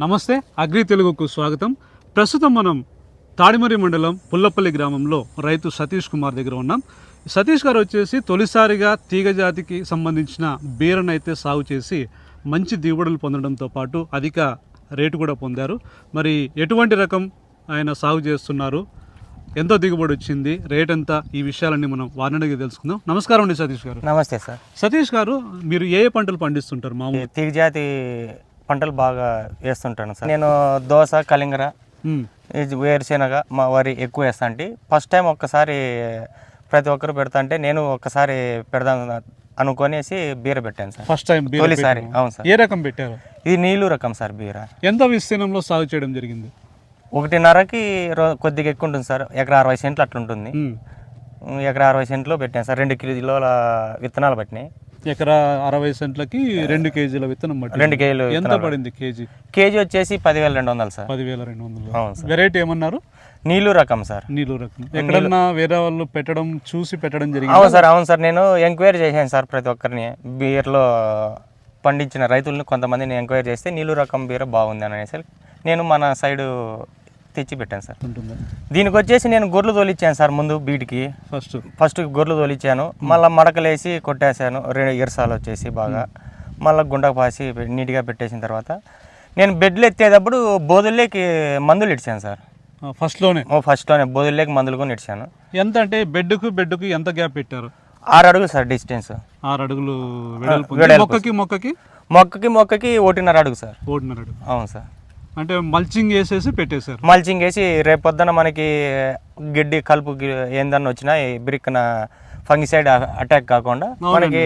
నమస్తే అగ్రి తెలుగుకు స్వాగతం. ప్రస్తుతం మనం తాడిమరి మండలం పుల్లపల్లి గ్రామంలో రైతు సతీష్ కుమార్ దగ్గర ఉన్నాం. సతీష్ గారు వచ్చేసి తొలిసారిగా తీగ జాతికి సంబంధించిన బీరను అయితే సాగు చేసి మంచి దిగుబడులు పొందడంతో పాటు అధిక రేటు కూడా పొందారు. మరి ఎటువంటి రకం ఆయన సాగు చేస్తున్నారు? ఎంతో దిగుబడి వచ్చింది? రేట్ ఎంత? ఈ విషయాలన్నీ మనం వారిని తెలుసుకుందాం. నమస్కారం అండి సతీష్ గారు. నమస్తే సార్. సతీష్ గారు మీరు ఏ ఏ పంటలు పండిస్తుంటారు మామూలు? తీగ జాతి పంటలు బాగా వేస్తుంటాను సార్. నేను దోస కలింగర వేరుశెనగ మా వరి ఎక్కువ వేస్తా అంటే ఫస్ట్ టైం ఒక్కసారి ప్రతి ఒక్కరు పెడతా అంటే నేను ఒక్కసారి పెడదాం అనుకొనేసి బీర పెట్టాను సార్. ఫస్ట్ టైం తొలిసారి. అవును సార్. ఏ రకం పెట్టారు? ఇది నీళ్ళు రకం సార్ బీర. ఎంత విస్తీర్ణంలో సాగు చేయడం జరిగింది? ఒకటిన్నరకి కొద్దిగా ఎక్కువ ఉంటుంది సార్. ఎకరా అరవై సెంట్లు అట్లా ఉంటుంది ఉమ్, ఎకరా అరవై సెంట్లో పెట్టాను సార్. రెండు కిలోల విత్తనాలు పట్టినాయి. ఎకరా అరవై సెంట్లకి రెండు కేజీల విత్తనం. రెండు కేజీలు ఎంత పడింది కేజీ? కేజీ వచ్చేసి పదివేల రెండు వందలు సార్. పదివేల రెండు వందలు. వెరైటీ ఏమన్నారు? నీళ్ళు రకం సార్. నీళ్ళు రకం. ఎక్కడన్నా వేరే వాళ్ళు పెట్టడం చూసి పెట్టడం జరిగింది? అవును సార్ అవును సార్. నేను ఎంక్వైరీ చేశాను సార్ ప్రతి ఒక్కరిని. బీర్లో పండించిన రైతులను కొంతమందిని ఎంక్వైరీ చేస్తే నీళ్ళు రకం బీర బాగుంది అని అనేసి. నేను మన సైడు తెచ్చి పెట్టాను సార్. దీనికి వచ్చేసి నేను గొర్రెలు తోలిచ్చాను సార్ ముందు బీటికి ఫస్ట్. ఫస్ట్ గొర్రెలు తోలిచ్చాను. మళ్ళీ మడకలేసి కొట్టేశాను. రెండు ఇరసాలు వచ్చేసి బాగా. మళ్ళీ గుండకు పాసి నీట్గా పెట్టేసిన తర్వాత నేను బెడ్లు ఎత్తేటప్పుడు బోధుల్లోకి మందులు ఇచ్చాను సార్. ఫస్ట్లోనే ఓ ఫస్ట్లోనే బోధుల్లోకి మందులు కూడా ఇచ్చాను ఎంత అంటే బెడ్కు బెడ్కు ఎంత గ్యాప్ పెట్టారు? ఆరు అడుగులు సార్ డిస్టెన్స్. ఆరు అడుగులు. మొక్కకి మొక్కకి? మొక్కకి మొక్కకి ఒకటిన్నర అడుగు సార్. ఒకటిన్నర అడుగు. అవును సార్. అంటే మల్చింగ్ వేసేసి పెట్టేశారు. మల్చింగ్ వేసి రేపొద్దున మనకి గడ్డి కలుపు ఏందన్నా వచ్చినా ఈ బిరిక్కన ఫంగిసైడ్ అటాక్ కాకుండా మనకి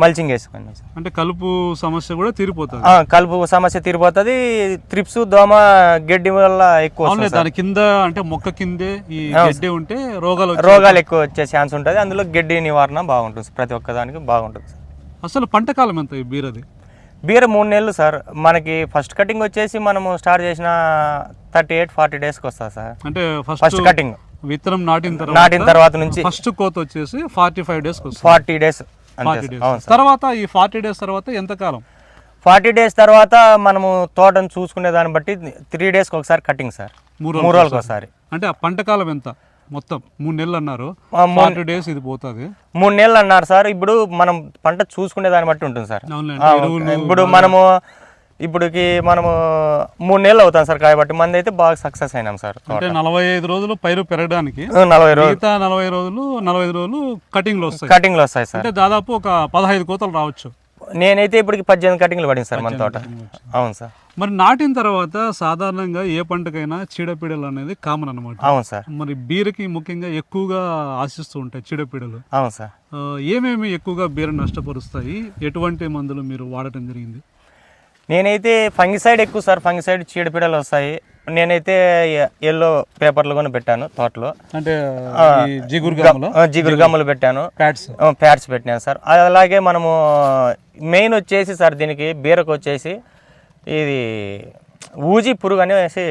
మల్చింగ్ సార్. అంటే కలుపు సమస్య కూడా తీరిపోతుంది. కలుపు సమస్య తీరిపోతుంది. త్రిప్స్ దోమ గడ్డి వల్ల ఎక్కువ. దాని కింద అంటే మొక్క కిందే ఈ గడ్డి ఉంటే రోగాలు రోగాలు ఎక్కువ వచ్చే ఛాన్స్ ఉంటుంది. అందులో గడ్డి నివారణ బాగుంటుంది. ప్రతి ఒక్కదానికి బాగుంటుంది సార్. అసలు పంట కాలం ఎంత ఈ బీరది? బీర మూడు నెలలు సార్. మనకి ఫస్ట్ కటింగ్ వచ్చేసి మనము స్టార్ట్ చేసిన థర్టీ ఎయిట్ ఫార్టీ డేస్కి వస్తుంది సార్. అంటే ఫస్ట్ కటింగ్. విత్తనం నాటిన తర్వాత నాటిన తర్వాత నుంచి ఫస్ట్ కోత వచ్చేసి forty five days forty days. తర్వాత ఈ ఫార్టీ డేస్ తర్వాత ఎంత కాలం? ఫార్టీ డేస్ తర్వాత మనము తోటను చూసుకునే దాన్ని బట్టి త్రీ డేస్కి ఒకసారి కటింగ్ సార్. మూడు రోజులకి ఒకసారి. అంటే పంట కాలం ఎంత? మొత్తం మూడు నెలలు అన్నారు. ఫార్టీ డేస్ ఇది పోతుంది. మూడు నెలలు అన్నారు సార్. ఇప్పుడు మనం పంట చూసుకునే దాన్ని బట్టి ఉంటుంది సార్. ఇప్పుడు మనము ఇప్పుడుకి మనము మూడు నెలలు అవుతాం సార్ కాబట్టి మంది అయితే బాగా సక్సెస్ అయినాం సార్. అంటే నలభై ఐదు రోజులు పైరు పెరగడానికి నలభై రోజులు. నలభై రోజులు నలభై ఐదు రోజులు కటింగ్లు వస్తాయి. కటింగ్లు వస్తాయి సార్. అంటే దాదాపు ఒక పదహైదు కోతలు రావచ్చు. నేనైతే ఇప్పటికి పద్దెనిమిది కటింగ్లు పడింది సార్ మన తోట. అవును సార్. మరి నాటిన తర్వాత సాధారణంగా ఏ పంటకైనా చీడపీడలు అనేది కామన్ అన్నమాట. అవును సార్. మరి బీరకి ముఖ్యంగా ఎక్కువగా ఆశిస్తూ ఉంటాయి చీడపీడలు. అవును సార్. ఏమేమి ఎక్కువగా బీర నష్టపరుస్తాయి? ఎటువంటి మందులు మీరు వాడటం జరిగింది? నేనైతే ఫంగిసైడ్ ఎక్కువ సార్ ఫంగిసైడ్ చీడపీడలు వస్తాయి. నేనైతే ఎల్లో పేపర్లు కూడా పెట్టాను తోటలో. అంటే జిగురు గమ్మలు? పెట్టాను. ప్యాడ్స్? పెట్టినాను సార్. అలాగే మనము మెయిన్ వచ్చేసి సార్ దీనికి బీరకు వచ్చేసి ఇది ఊజీ పురుగు అనేసి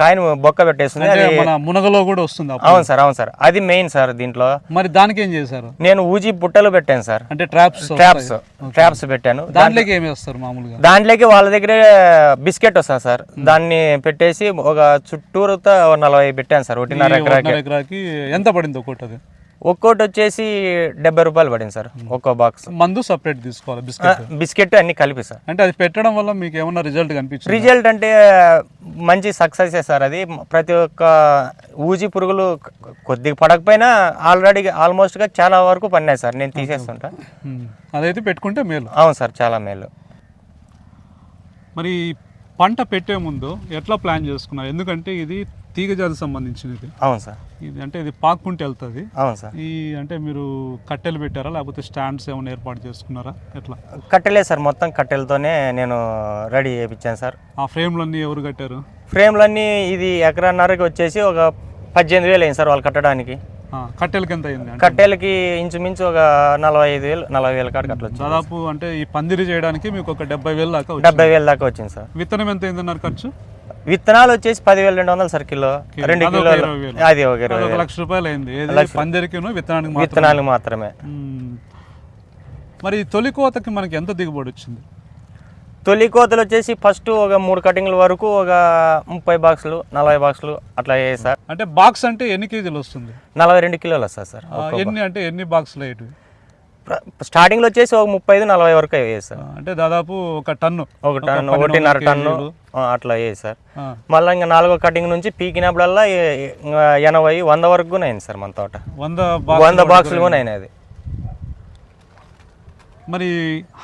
కాయను బొక్క పెట్టేస్తుంది అది మన మునగలో కూడా వస్తుంది. అవును సార్ అవును సార్. అది మెయిన్ సార్ దీంట్లో. మరి దానికి ఏం చేశారు? నేను ఊజీ బుట్టలు పెట్టాను సార్. అంటే ట్రాప్స్ ట్రాప్స్ ట్రాప్స్ పెట్టాను. దాంట్లోకి ఏమి వేస్తారు మామూలుగా? దాంట్లోకి వాళ్ళ దగ్గరే బిస్కెట్ వస్తుంది సార్. దాన్ని పెట్టేసి ఒక చుట్టూరుతో నలభై పెట్టాను సార్ ఒకటిన్నర ఎకరాకి. ఎంత పడింది ఒక్కోటి అది ఒక్కోటి వచ్చేసి డెబ్బై రూపాయలు పడింది సార్ ఒక్కో బాక్స్ మందు సపరేట్ తీసుకోవాలి బిస్కెట్ బిస్కెట్ అన్ని కలిపి సార్. అంటే అది పెట్టడం వల్ల మీకు ఏమన్నా రిజల్ట్ కనిపించింది? రిజల్ట్ అంటే మంచి సక్సెస్ సార్ అది. ప్రతి ఒక్క ఊజీ పురుగులు కొద్దిగా పడకపోయినా ఆల్రెడీ ఆల్మోస్ట్గా చాలా వరకు పడినాయి సార్. నేను తీసేస్తుంటా. అదైతే పెట్టుకుంటే మేలు. అవును సార్ చాలా మేలు. మరి పంట పెట్టే ముందు ఎట్లా ప్లాన్ చేసుకున్నారు? ఎందుకంటే ఇది తీగ జాతి సంబంధించినది అవును సార్. ఇది అంటే ఇది పాక్కుంటే వెళ్తుంది. అవును సార్. ఈ అంటే మీరు కట్టెలు పెట్టారా? లేకపోతే స్టాండ్స్ ఏమైనా ఏర్పాటు చేసుకున్నారా? ఎట్లా? కట్టెలే సార్. మొత్తం కట్టెలతోనే నేను రెడీ చేయించాను సార్. ఆ ఫ్రేమ్లన్నీ ఎవరు కట్టారు? ఫ్రేమ్లన్నీ ఇది ఎకరన్నరకి వచ్చేసి ఒక పద్దెనిమిది వేలు అయింది సార్ వాళ్ళు కట్టడానికి. కట్టెలకి ఎంత అయింది కట్టెలకి ఇంచుమించు ఒక నలభై ఐదు వేలు నలభై వేల కాడికి అట్లా వచ్చింది దాదాపు అంటే ఈ పందిరి చేయడానికి మీకు ఒక డెబ్బై వేలు దాకా. డెబ్బై వేలు దాకా వచ్చింది సార్. విత్తనం ఎంత అయిందన్నారు ఖర్చు? విత్తనాలు వచ్చేసి పదివేలు రెండు వందలు సార్ కిలో. రెండు కిలోలు. వేలు. అది ఒక ఇరవై లక్ష రూపాయలు అయింది. ఏది పందిరికిను విత్తనానికి విత్తనాలు మాత్రమే. మరి ఈ తొలి కోతకి మనకి ఎంత దిగుబడి వచ్చింది? తొలి కోతలు వచ్చేసి ఫస్ట్ ఒక మూడు కటింగ్ల వరకు ఒక ముప్పై బాక్సులు నలభై బాక్సులు అట్లా అయ్యాయి సార్. అంటే బాక్స్ అంటే ఎన్ని కేజీలు వస్తుంది? నలభై రెండు కిలోలు వస్తుంది సార్ ఎన్ని అంటే ఎన్ని బాక్సులు అయ్యేటివి? స్టార్టింగ్లో వచ్చేసి ఒక ముప్పై ఐదు నలభై వరకు అయ్యాయి సార్. అంటే దాదాపు ఒక టన్ను. ఒక టన్ పన్నెండు ఒకటిన్నర టన్ను అట్లా అయ్యాయి సార్. మళ్ళీ ఇంకా నాలుగో కటింగ్ నుంచి పీకినప్పుడల్లా ఇంకా ఎనభై వంద వరకు కూడా అయింది సార్ మన తోట. వంద వంద బాక్స్ బాక్సులు కూడా అయినాయి మరి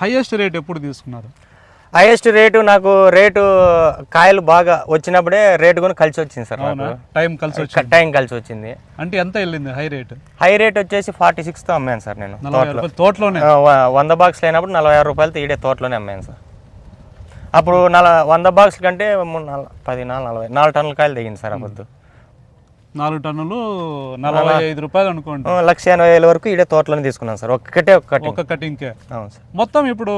హైయెస్ట్ రేట్ ఎప్పుడు తీసుకున్నారు? హైయెస్ట్ రేటు నాకు రేటు కాయలు బాగా వచ్చినప్పుడే రేటు కూడా కలిసి వచ్చింది సార్ టైం కలిసి వచ్చింది. టైం కలిసి వచ్చింది. అంటే ఎంత వెళ్ళింది హై రేట్? హై రేట్ వచ్చేసి ఫార్టీ సిక్స్తో అమ్మాను సార్ నేను తోటలోనే? వంద బాక్స్ అయినప్పుడు నలభై ఆరు రూపాయలతో ఈడే తోటలోనే అమ్మాను సార్. అప్పుడు నల వంద బాక్స్ కంటే పది నాలుగు నలభై నాలుగు టన్నుల కాయలు దిగింది సార్ అప్పుడు. నాలుగు టన్నులు నలభై ఐదు రూపాయలు అనుకోండి. లక్ష ఎనభై వేల వరకు ఈడే తోటలోనే తీసుకున్నాను సార్. ఒక్కటే ఒక కటింగ్ ఒక కటింగ్కే. అవును సార్. మొత్తం ఇప్పుడు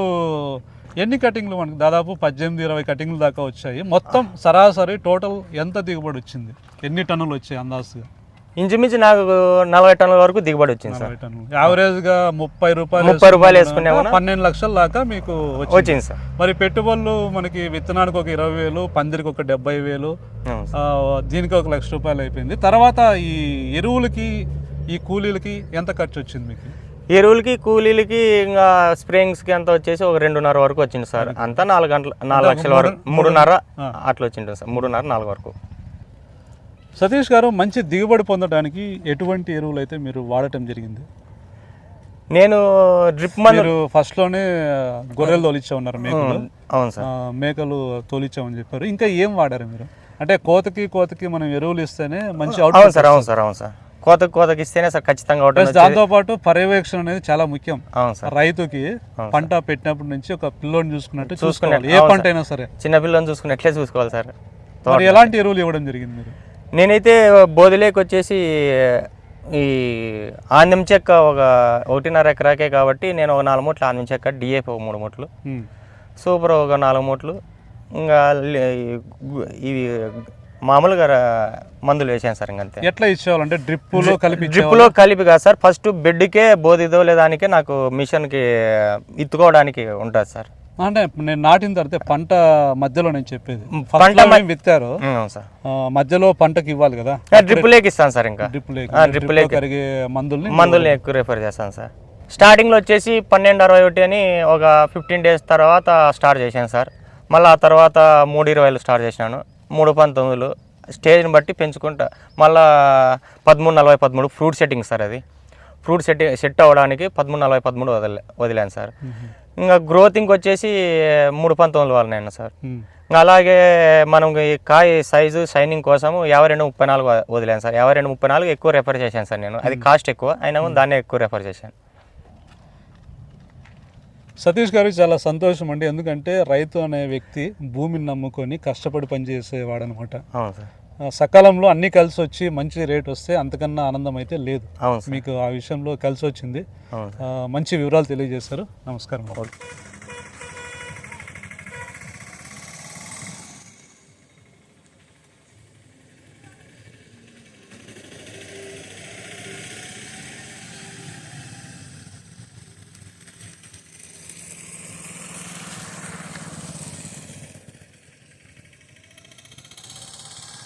ఎన్ని కటింగ్లు మనకి? దాదాపు పద్దెనిమిది ఇరవై కటింగ్లు దాకా వచ్చాయి. మొత్తం సరాసరి టోటల్ ఎంత దిగుబడి వచ్చింది? ఎన్ని టన్నులు వచ్చాయి అందాజుగా? ఇంచుమించు నాకు నలభై టన్నుల వరకు దిగుబడి వచ్చింది సార్. యావరేజ్గా ముప్పై రూపాయలు ముప్పై రూపాయలు వేసుకునేమన్నా? పన్నెండు లక్షల దాకా మీకు వచ్చింది. సార్. మరి పెట్టుబడులు మనకి విత్తనానికి ఒక ఇరవై వేలు పందిరికి ఒక డెబ్బై వేలు దీనికి ఒక లక్ష రూపాయలు అయిపోయింది. తర్వాత ఈ ఎరువులకి ఈ కూలీలకి ఎంత ఖర్చు వచ్చింది మీకు? ఎరువులకి కూలీలకి ఇంకా స్ప్రేయింగ్స్కి అంతా వచ్చేసి ఒక రెండున్నర వరకు వచ్చింది సార్. అంతా నాలుగు గంటల నాలుగు లక్షల వరకు మూడున్నర. అట్లా వచ్చింటుంది సార్. మూడున్నర నాలుగు వరకు. సతీష్ గారు మంచి దిగుబడి పొందడానికి ఎటువంటి ఎరువులు అయితే మీరు వాడటం జరిగింది? నేను డ్రిప్ మందు మీరు ఫస్ట్లోనే గొర్రెలు తోలిచ్చా ఉన్నారు మేకలు. అవును సార్. మేకలు తోలిచ్చామని చెప్పారు. ఇంకా ఏం వాడారు మీరు? అంటే కోతకి కోతకి మనం ఎరువులు ఇస్తేనే మంచి అవుట్ అవును సార్ అవును సార్ అవును సార్. కోతకు కోతకి ఇస్తేనే సార్ ఖచ్చితంగా దాంతో పాటు పర్యవేక్షణ అనేది చాలా ముఖ్యం. రైతుకి పంట పెట్టినప్పటి నుంచి ఒక పిల్లోని చూసుకున్నట్టు చూసుకోవాలి. ఏ పంట అయినా సరే. చిన్నపిల్లని చూసుకుని ఎట్లే చూసుకోవాలి సార్. మరి ఎలాంటి ఎరువులు ఇవ్వడం జరిగింది మీరు? నేనైతే బోధిలేకి వచ్చేసి ఈ ఆందెం చెక్క ఒక ఒకటిన్నర ఎకరాకే కాబట్టి నేను ఒక నాలుగు మూట్లు ఆందెం చెక్క డిఏపి ఒక మూడు మూట్లు. సూపర్ ఒక నాలుగు మూట్లు. ఇంకా ఇవి మామూలుగా మందులు వేసాను సార్ ఇంకంతే. ఎట్లా ఇచ్చేవాళ్ళు డ్రిప్పులో కలిపి డ్రిప్లో కలిపి కాదు సార్. ఫస్ట్ బెడ్కే బోధిదో లేదానికే నాకు మిషన్కి ఇత్తుకోవడానికి ఉంటుంది సార్. అంటే నేను నాటిన తర్వాత పంట మధ్యలో నేను చెప్పేది. పంట విత్తారు. మధ్యలో పంటకి ఇవ్వాలి కదా? డ్రిప్లేకి ఇస్తాను సార్ ఇంకా. డ్రిప్ ఆ, డ్రిప్ డ్రిప్ కరిగే మందుల్ని మందుల్ని ఎక్కువ రిఫర్ చేస్తాను సార్. స్టార్టింగ్లో వచ్చేసి పన్నెండు అరవై ఒకటి అని ఒక ఫిఫ్టీన్ డేస్ తర్వాత స్టార్ట్ చేశాను సార్. మళ్ళీ ఆ తర్వాత మూడు ఇరవైలు స్టార్ట్ చేసినాను. మూడు పంతొమ్మిదిలు స్టేజ్ని బట్టి పెంచుకుంటా. మళ్ళా పదమూడు నలభై పదమూడు ఫ్రూట్ సెట్టింగ్ సార్ అది. ఫ్రూట్ సెట్ సెట్ అవ్వడానికి పదమూడు నలభై పదమూడు వదిలే వదిలాను సార్. ఇంకా గ్రోతింగ్ వచ్చేసి మూడు పంతొమ్మిది వాళ్ళని సార్. ఇంకా అలాగే మనం ఈ కాయ సైజు షైనింగ్ కోసం యాభై రెండు ముప్పై నాలుగు వదిలాను సార్. యాభై రెండు ముప్పై నాలుగు ఎక్కువ రెఫర్ చేశాను సార్ నేను. అది కాస్ట్ ఎక్కువ అయినా దాన్నే ఎక్కువ రెఫర్ చేశాను. సతీష్ గారు చాలా సంతోషం అండి. ఎందుకంటే రైతు అనే వ్యక్తి భూమిని నమ్ముకొని కష్టపడి పనిచేసేవాడు అనమాట సకాలంలో అన్నీ కలిసి వచ్చి మంచి రేట్ వస్తే అంతకన్నా ఆనందం అయితే లేదు. మీకు ఆ విషయంలో కలిసి వచ్చింది. మంచి వివరాలు తెలియజేశారు. నమస్కారం.